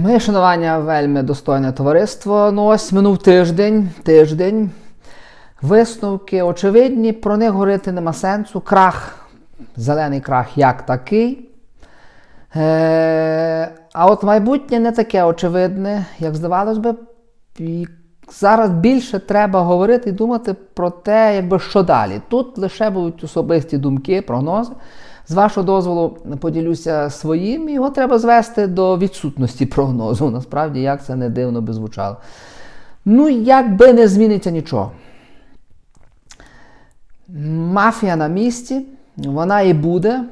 Моє шанування вельми достойне товариство. Ну ось минув тиждень, тиждень. Висновки очевидні, про них говорити нема сенсу. Крах, зелений крах як такий. Е, а от майбутнє не таке очевидне, як здавалось би. Зараз більше треба говорити і думати про те, якби що далі. Тут лише будуть особисті думки, прогнози. З вашого дозволу поділюся своїм, його треба звести до відсутності прогнозу. Насправді, як це не дивно би звучало. Ну, якби не зміниться нічого. Мафія на місці, вона і буде.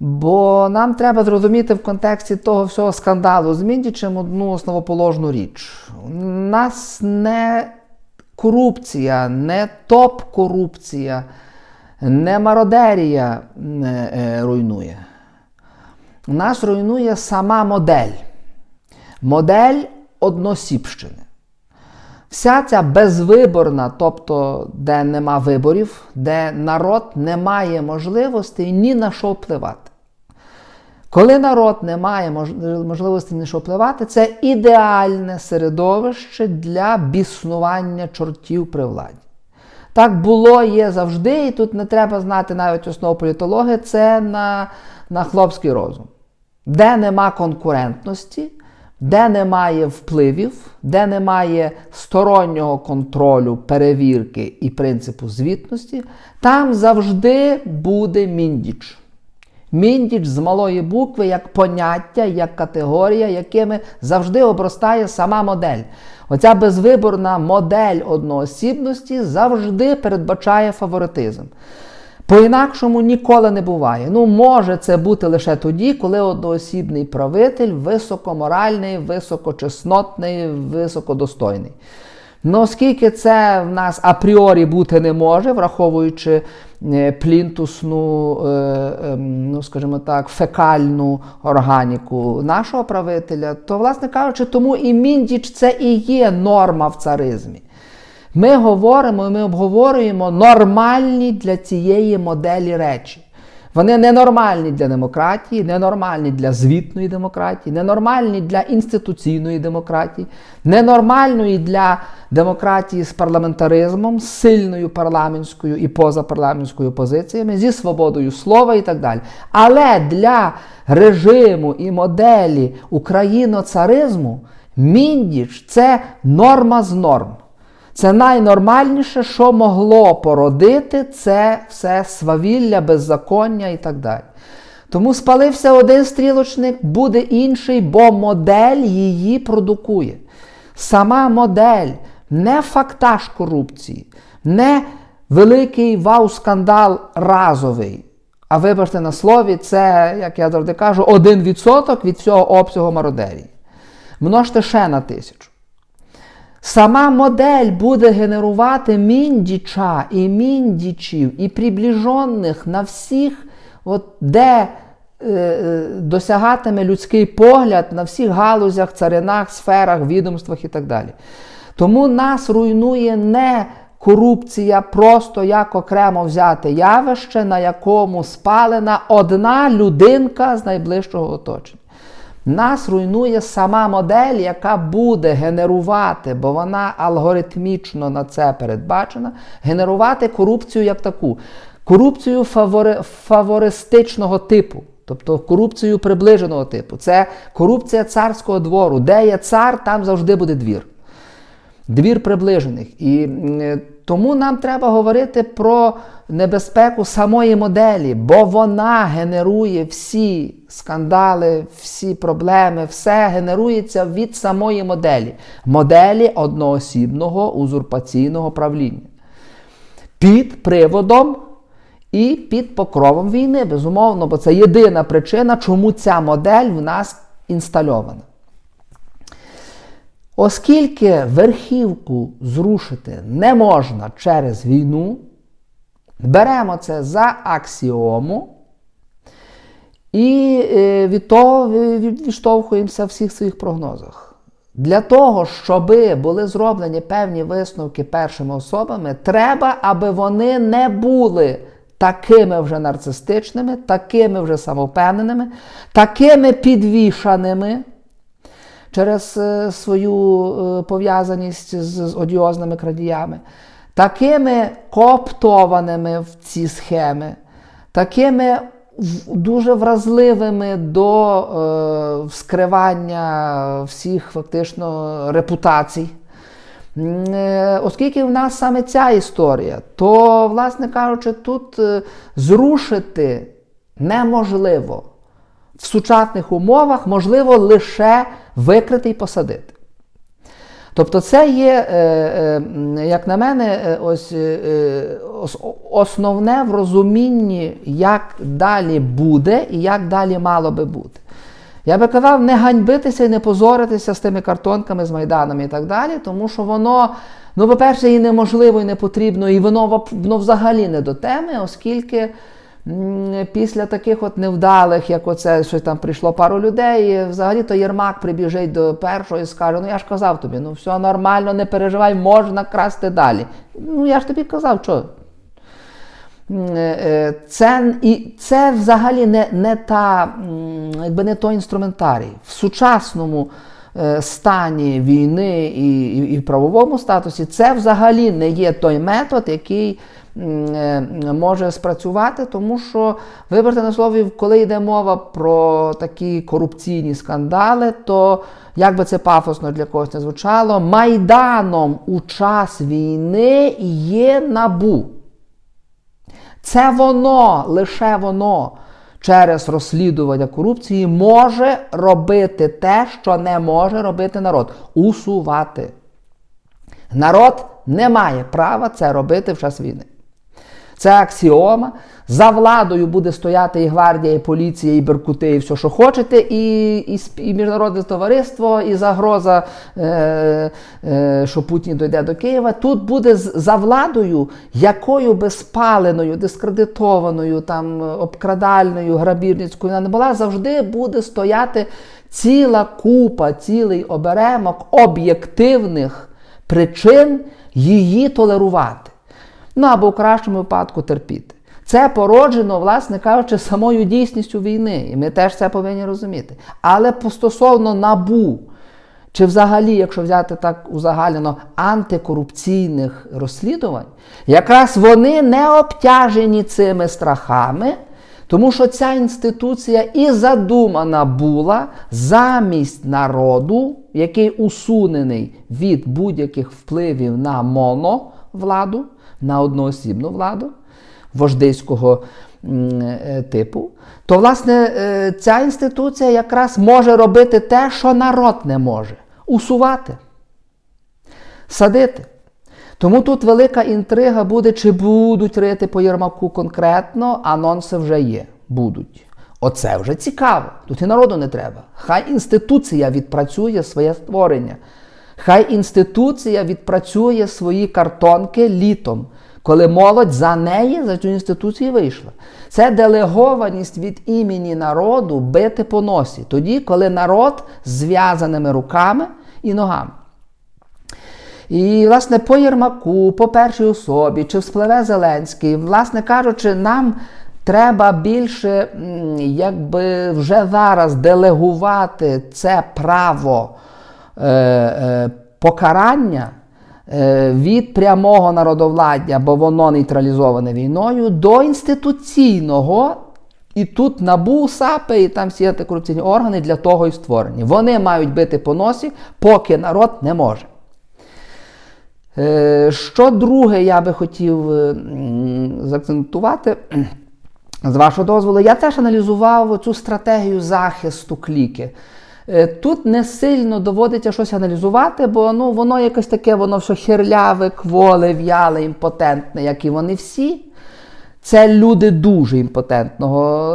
Бо нам треба зрозуміти в контексті того всього скандалу з Міндічем одну основоположну річ. У нас не корупція, не топ-корупція, не мародерія е, руйнує. Нас руйнує сама модель. Модель односібщини. Вся ця безвиборна, тобто, де нема виборів, де народ не має можливості ні на що впливати. Коли народ не має можливості ні на що впливати, це ідеальне середовище для біснування чортів при владі. Так було, є завжди, і тут не треба знати навіть основу політології, це на, на хлопський розум. Де нема конкурентності, де немає впливів, де немає стороннього контролю, перевірки і принципу звітності, там завжди буде міндіч. Міндіч з малої букви як поняття, як категорія, якими завжди обростає сама модель. Оця безвиборна модель одноосібності завжди передбачає фаворитизм. По-інакшому ніколи не буває. Ну, може це бути лише тоді, коли одноосібний правитель високоморальний, високочеснотний, високодостойний. Ну, оскільки це в нас апріорі бути не може, враховуючи е, плінтусну, е, ем, ну, скажімо так, фекальну органіку нашого правителя, то, власне кажучи, тому і міндіч це і є норма в царизмі. Ми говоримо і ми обговорюємо нормальні для цієї моделі речі. Вони ненормальні для демократії, ненормальні для звітної демократії, ненормальні для інституційної демократії, ненормальної для демократії з парламентаризмом, з сильною парламентською і позапарламентською позиціями, зі свободою слова і так далі. Але для режиму і моделі україно-царизму міндіч це норма з норм. Це найнормальніше, що могло породити це все свавілля, беззаконня і так далі. Тому спалився один стрілочник, буде інший, бо модель її продукує. Сама модель, не фактаж корупції, не великий вау-скандал разовий. А вибачте на слові, це, як я завжди кажу, 1% від всього обсягу мародерії. Множте ще на тисячу. Сама модель буде генерувати міндіча і міндічів, і приближених на всіх, от, де е, е, досягатиме людський погляд на всіх галузях, царинах, сферах, відомствах і так далі. Тому нас руйнує не корупція просто як окремо взяте явище, на якому спалена одна людинка з найближчого оточення. Нас руйнує сама модель, яка буде генерувати, бо вона алгоритмічно на це передбачена, генерувати корупцію як таку. Корупцію фавори, фавористичного типу, тобто корупцію приближеного типу. Це корупція царського двору. Де є цар, там завжди буде двір. Двір приближених. І тому нам треба говорити про небезпеку самої моделі, бо вона генерує всі скандали, всі проблеми, все генерується від самої моделі, моделі одноосібного узурпаційного правління. Під приводом і під покровом війни, безумовно, бо це єдина причина, чому ця модель в нас інстальована. Оскільки верхівку зрушити не можна через війну, беремо це за аксіому і е, від того відштовхуємося в всіх своїх прогнозах. Для того, щоб були зроблені певні висновки першими особами, треба, аби вони не були такими вже нарцистичними, такими вже самовпевненими, такими підвішаними через е, свою е, пов'язаність з, з одіозними крадіями, такими кооптованими в ці схеми, такими дуже вразливими до е, вскривання всіх фактично репутацій. Е, Оскільки в нас саме ця історія, то, власне кажучи, тут зрушити неможливо. В сучасних умовах можливо лише викрити і посадити. Тобто, це є, е, е, як на мене, е, ось ос- основне в розумінні, як далі буде і як далі мало би бути. Я би казав, не ганьбитися і не позоритися з тими картонками, з майданами і так далі, тому що воно, ну, по-перше, і неможливо, і не потрібно, і воно, воно взагалі не до теми, оскільки після таких от невдалих, як оце, що там прийшло пару людей, взагалі то Єрмак прибіжить до першого і скаже: ну я ж казав тобі, ну все нормально, не переживай, можна красти далі. Ну я ж тобі казав, що е, це, і це взагалі не, не, та, якби не той інструментарій. В сучасному е, стані війни і, і, і правовому статусі це взагалі не є той метод, який е, може спрацювати, тому що, виберте на слові, коли йде мова про такі корупційні скандали, то як би це пафосно для когось не звучало, майданом у час війни є набу. Це воно, лише воно через розслідування корупції може робити те, що не може робити народ усувати. Народ не має права це робити в час війни. Це аксіома. За владою буде стояти і гвардія, і поліція, і беркути, і все, що хочете, і, і, і міжнародне товариство, і загроза, е, е, що Путін дойде до Києва. Тут буде за владою, якою би спаленою, дискредитованою, там, обкрадальною, грабіжницькою вона не була, завжди буде стояти ціла купа, цілий оберемок об'єктивних причин її толерувати. Ну або в кращому випадку терпіти. Це породжено, власне кажучи, самою дійсністю війни. І ми теж це повинні розуміти. Але стосовно набу, чи взагалі, якщо взяти так узагальнено, антикорупційних розслідувань, якраз вони не обтяжені цими страхами, тому що ця інституція і задумана була замість народу, який усунений від будь-яких впливів на моновладу, на одноосібну владу вождиського е, типу, то власне е, ця інституція якраз може робити те, що народ не може усувати, садити. Тому тут велика інтрига буде, чи будуть рити по Єрмаку конкретно, анонси вже є. Будуть. Оце вже цікаво. Тут і народу не треба. Хай інституція відпрацює своє створення. Хай інституція відпрацює свої картонки літом, коли молодь за неї, за цю інституцію вийшла. Це делегованість від імені народу бити по носі, тоді, коли народ зв'язаними руками і ногами. І, власне, по Єрмаку, по першій особі, чи вспливе Зеленський, власне кажучи, нам треба більше, якби вже зараз делегувати це право е, е, покарання е, від прямого народовладдя, бо воно нейтралізоване війною, до інституційного. І тут НАБУ, САПи і там всі антикорупційні органи для того і створені. Вони мають бити по носі, поки народ не може. Що друге я би хотів заакцентувати, з вашого дозволу, я теж аналізував цю стратегію захисту кліки. Е, Тут не сильно доводиться щось аналізувати, бо ну, воно якось таке, воно все херляве, кволе, в'яле, імпотентне, як і вони всі. Це люди дуже імпотентного.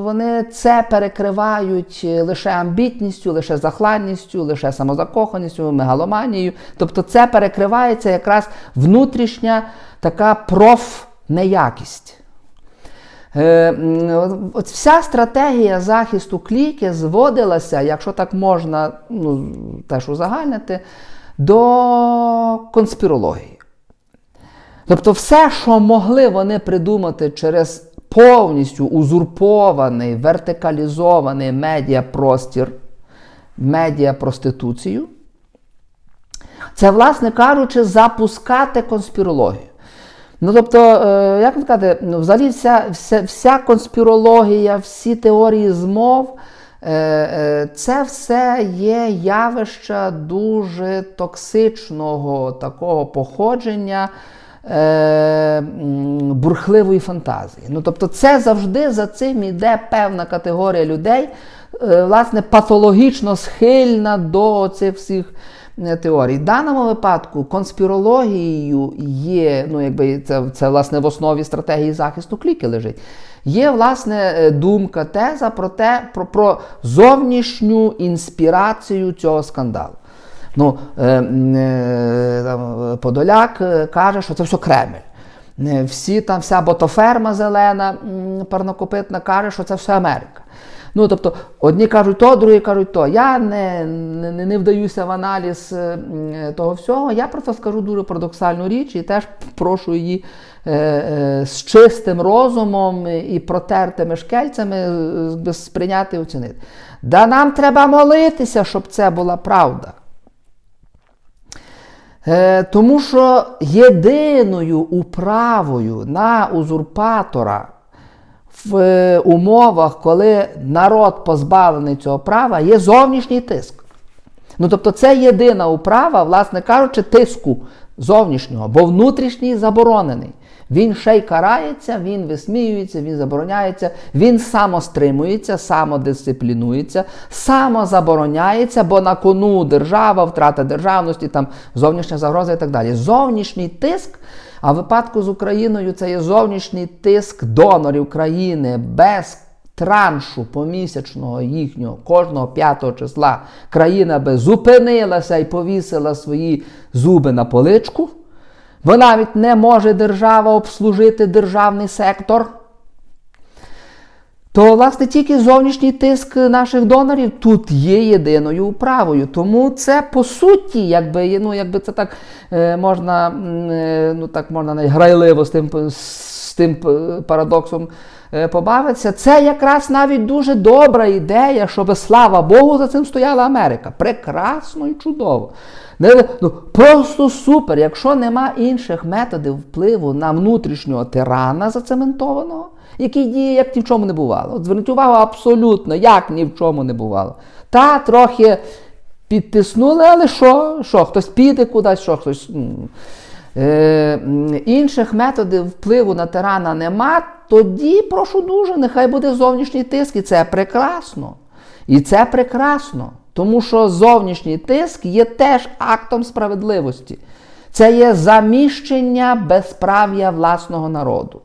Е, Вони це перекривають лише амбітністю, лише захладністю, лише самозакоханістю, мегаломанією. Тобто це перекривається якраз внутрішня така профнеякість. Е, От вся стратегія захисту кліки зводилася, якщо так можна ну, теж узагальнити, до конспірології. Тобто, все, що могли вони придумати через повністю узурпований, вертикалізований медіапростір, медіапроституцію, це, власне кажучи, запускати конспірологію. Ну, тобто, е, як сказати, ну, взагалі вся, вся, вся конспірологія, всі теорії змов, е, е, це все є явища дуже токсичного такого походження. Бурхливої фантазії. Ну, Тобто, це завжди за цим йде певна категорія людей, власне, патологічно схильна до цих всіх теорій. В даному випадку конспірологією є, ну якби це це власне в основі стратегії захисту кліки лежить. Є власне е, думка, теза про те, про, про зовнішню інспірацію цього скандалу. Ну, е, е, Подоляк е, каже, що це все Кремль. Е, всі там, вся ботоферма зелена, парнокопитна каже, що це все Америка. Ну, тобто, одні кажуть то, другі кажуть то. Я не не, не вдаюся в аналіз е, того всього. Я просто скажу дуже парадоксальну річ і теж прошу її е, е, з чистим розумом і протертими шкельцями е, сприйняти і оцінити. Да нам треба молитися, щоб це була правда. Е, Тому що єдиною управою на узурпатора в е, умовах, коли народ позбавлений цього права, є зовнішній тиск. Ну, тобто, це єдина управа, власне кажучи, тиску зовнішнього, бо внутрішній заборонений. Він ще й карається, він висміюється, він забороняється, він самостримується, самодисциплінується, самозабороняється, бо на кону держава, втрата державності, там зовнішня загроза і так далі. Зовнішній тиск а в випадку з Україною це є зовнішній тиск донорів країни без траншу помісячного їхнього кожного п'ятого числа країна би зупинилася і повісила свої зуби на поличку. Бо навіть не може держава обслужити державний сектор то, власне, тільки зовнішній тиск наших донорів тут є єдиною управою. Тому це по суті, якби ну, якби це так е, можна е, ну, так можна грайливо з тим з тим парадоксом е, побавитися, це якраз навіть дуже добра ідея, щоб слава Богу, за цим стояла Америка. Прекрасно і чудово. Ну, Просто супер, якщо нема інших методів впливу на внутрішнього тирана зацементованого який діє, як ні в чому не бувало. От Зверніть увагу, абсолютно, як ні в чому не бувало. Та трохи підтиснули, але що? Що, Хтось піде кудись, що хтось. Е, Інших методів впливу на тирана нема, тоді прошу дуже, нехай буде зовнішній тиск, і це прекрасно. І це прекрасно. Тому що зовнішній тиск є теж актом справедливості. Це є заміщення безправ'я власного народу.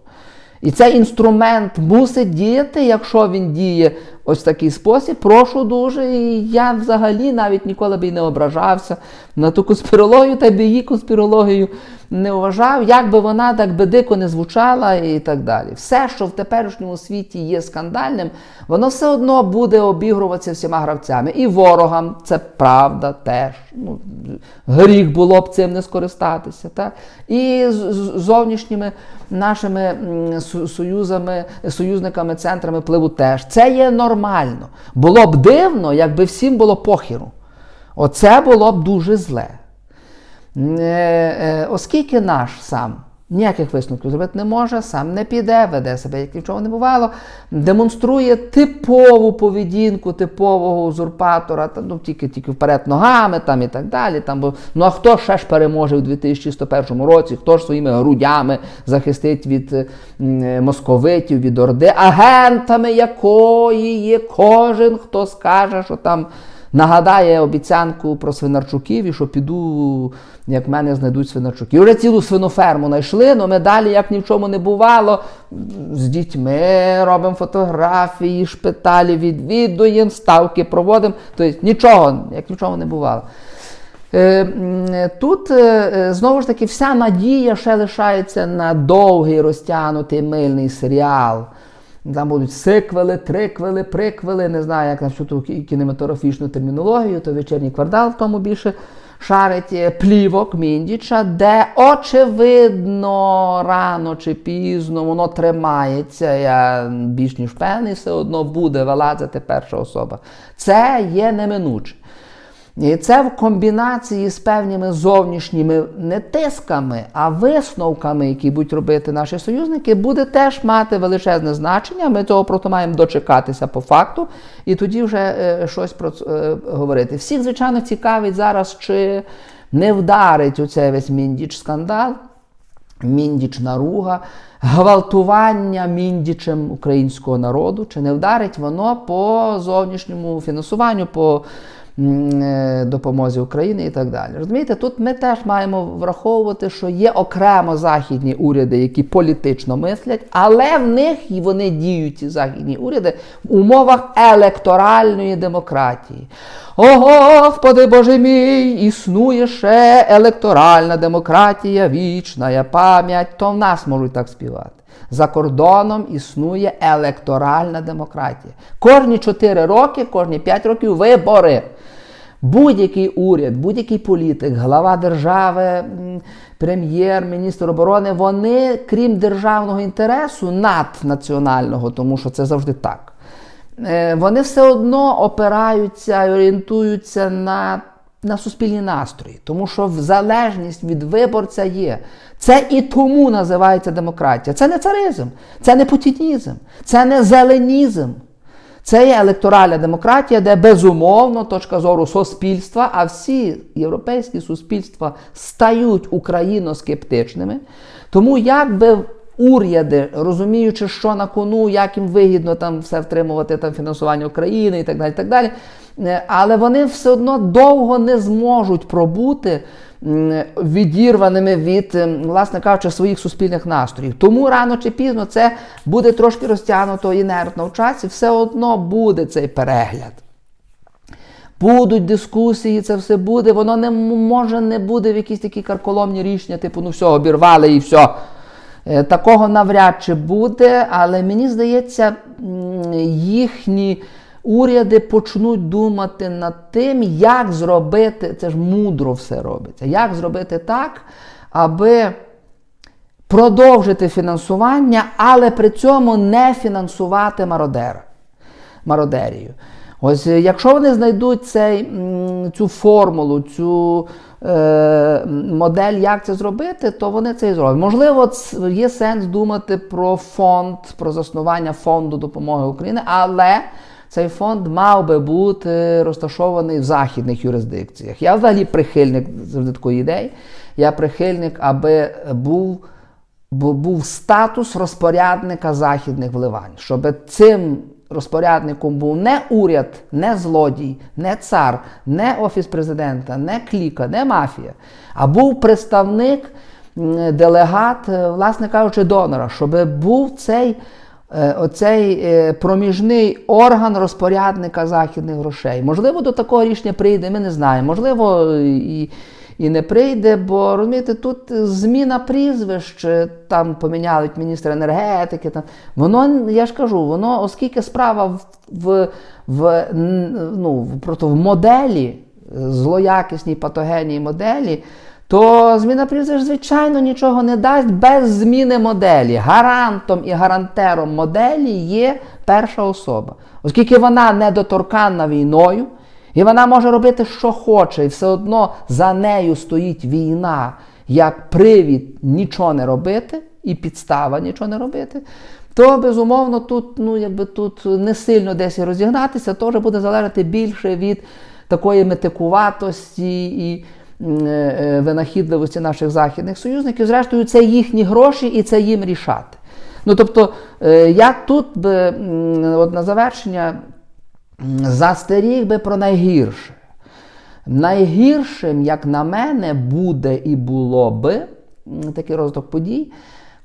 І цей інструмент мусить діяти, якщо він діє ось такий спосіб, прошу дуже. І я взагалі навіть ніколи б і не ображався на ту конспірологію, та б її конспірологію не вважав, як би вона так би дико не звучала і так далі. Все, що в теперішньому світі є скандальним, воно все одно буде обігруватися всіма гравцями. І ворогам це правда теж. Ну, Гріх було б цим не скористатися. Так? І зовнішніми нашими союзами, союзниками, центрами впливу теж. Це є нормально. Було б дивно, якби всім було похіру. Оце було б дуже зле. Е, е, оскільки наш сам ніяких висновків зробити не може, сам не піде, веде себе, як нічого не бувало, демонструє типову поведінку типового узурпатора, та, ну, тільки тільки вперед ногами там, і так далі. Там, бо, Ну а хто ще ж переможе у 2101 році, хто ж своїми грудями захистить від е, московитів, від орди, агентами якої є кожен, хто скаже, що там нагадає обіцянку про свинарчуків і що піду, як мене знайдуть свинарчуків. І вже цілу свиноферму знайшли, але ми далі, як ні в чому не бувало, з дітьми робимо фотографії, шпиталі відвідуємо, ставки проводимо. Тобто нічого, як ні в чому не бувало. Е, тут е, знову ж таки вся надія ще лишається на довгий розтягнутий мильний серіал. Там будуть сиквели, триквели, приквели, не знаю, як на всю ту кінематографічну термінологію, то вечірній квартал в тому більше шарить е, плівок Міндіча, де очевидно рано чи пізно воно тримається. Я більш ніж впевнений, все одно буде вилазити перша особа. Це є неминуче. І це в комбінації з певними зовнішніми не тисками, а висновками, які будуть робити наші союзники, буде теж мати величезне значення. Ми цього просто маємо дочекатися по факту, і тоді вже е, щось про це говорити. Всіх, звичайно, цікавить зараз, чи не вдарить у цей весь міндіч скандал. Міндіч наруга, гвалтування міндічем українського народу, чи не вдарить воно по зовнішньому фінансуванню, по допомозі України і так далі. Розумієте, тут ми теж маємо враховувати, що є окремо західні уряди, які політично мислять, але в них і вони діють ці західні уряди в умовах електоральної демократії. О, Господи Боже мій, існує ще електоральна демократія, вічна пам'ять, то в нас можуть так співати. За кордоном існує електоральна демократія. Кожні 4 роки, кожні 5 років вибори. Будь-який уряд, будь-який політик, глава держави, прем'єр, міністр оборони, вони, крім державного інтересу, наднаціонального, тому що це завжди так. е, Вони все одно опираються і орієнтуються на, на суспільні настрої, тому що в залежність від виборця є. Це і тому називається демократія. Це не царизм, це не путінізм, це не зеленізм. Це є електоральна демократія, де безумовно точка зору суспільства, а всі європейські суспільства стають україноскептичними. Тому як би уряди, розуміючи, що на кону, як їм вигідно там все втримувати там фінансування України і так далі, так далі, е, але вони все одно довго не зможуть пробути відірваними від, власне кажучи, своїх суспільних настроїв. Тому рано чи пізно це буде трошки розтягнуто інертно в часі, все одно буде цей перегляд. Будуть дискусії, це все буде. Воно не може не буде в якісь такі карколомні рішення, типу, ну все, обірвали і все. Е, Такого навряд чи буде, але мені здається, їхні уряди почнуть думати над тим, як зробити, це ж мудро все робиться, як зробити так, аби продовжити фінансування, але при цьому не фінансувати мародера, мародерію. Ось е, якщо вони знайдуть цей, цю формулу, цю е, модель, як це зробити, то вони це і зроблять. Можливо, є сенс думати про фонд, про заснування фонду допомоги Україні, але цей фонд мав би бути розташований в західних юрисдикціях. Я взагалі прихильник завжди такої ідеї. Я прихильник, аби був був статус розпорядника західних вливань, щоб цим розпорядником був не уряд, не злодій, не цар, не офіс президента, не кліка, не мафія, а був представник, делегат, е, власне кажучи, донора, щоб був цей. Е, Оцей е, проміжний орган розпорядника західних грошей. Можливо, до такого рішення прийде, ми не знаємо. Можливо, і, і не прийде, бо розумієте, тут зміна прізвищ, е, там поміняють міністра енергетики. Там воно, я ж кажу, воно, оскільки справа в, в, в, ну, в- в моделі, злоякісній патогенній моделі. То зміна прізвищ, звичайно, нічого не дасть без зміни моделі. Гарантом і гарантером моделі є перша особа. Оскільки вона недоторканна війною, і вона може робити, що хоче, і все одно за нею стоїть війна як привід нічого не робити і підстава нічого не робити. То безумовно тут, ну якби тут не сильно десь і розігнатися, вже буде залежати більше від такої метикуватості і винахідливості наших західних союзників. Зрештою, це їхні гроші і це їм рішати. Ну тобто, е, я тут би от на завершення застеріг би про найгірше. Найгіршим, як на мене, буде і було би такий розвиток подій,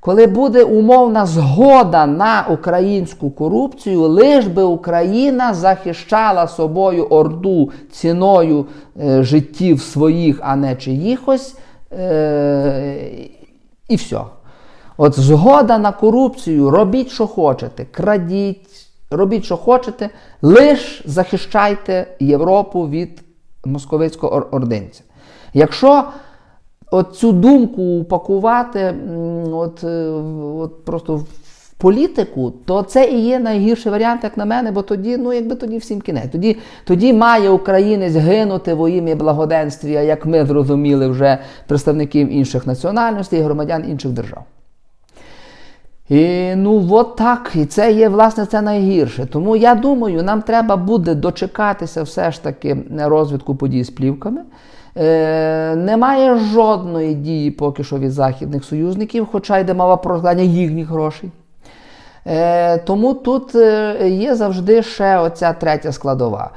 коли буде умовна згода на українську корупцію, лиш би Україна захищала собою орду ціною е, життів своїх, а не чиїхось, е, і все. От згода на корупцію, робіть, що хочете, крадіть, робіть, що хочете, лиш захищайте Європу від московицького ор- ординця. Якщо от цю думку упакувати от, е, от просто в політику, то це і є найгірший варіант, як на мене, бо тоді, ну якби тоді всім кінець. Тоді, тоді має українець гинути во ім'я благоденствія, як ми зрозуміли вже представників інших національностей громадян інших держав. І ну от так, і це є власне це найгірше. Тому я думаю, нам треба буде дочекатися все ж таки розвитку подій з плівками. Е, немає жодної дії поки що від західних союзників, хоча йде мова про розкладання їхніх грошей. Е, тому тут е, є завжди ще оця третя складова.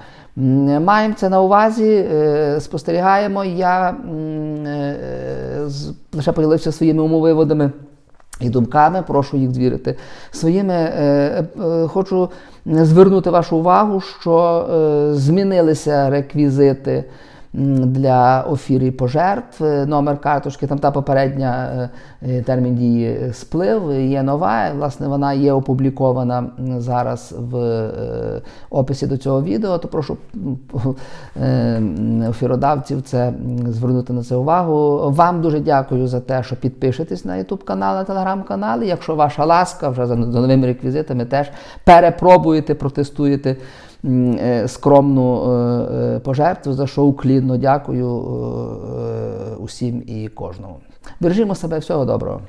Маємо це на увазі, е, спостерігаємо. Я е, лише поділився своїми умовиводами і думками, прошу їх звірити. Своїми е, е, хочу звернути вашу увагу, що е, змінилися реквізити для офір і пожертв. Е, Номер карточки, там та попередня е, е, термін дії сплив, є нова. Власне, вона є опублікована зараз в описі до цього відео. То прошу офіродавців це звернути на це увагу. Вам дуже дякую за те, що підпишетесь на YouTube канал, на телеграм-канал. Якщо ваша ласка, вже за, новими реквізитами теж перепробуєте, протестуєте скромну е, е, пожертву, за що уклінно дякую е, е, усім і кожному. Бережімо себе, всього доброго.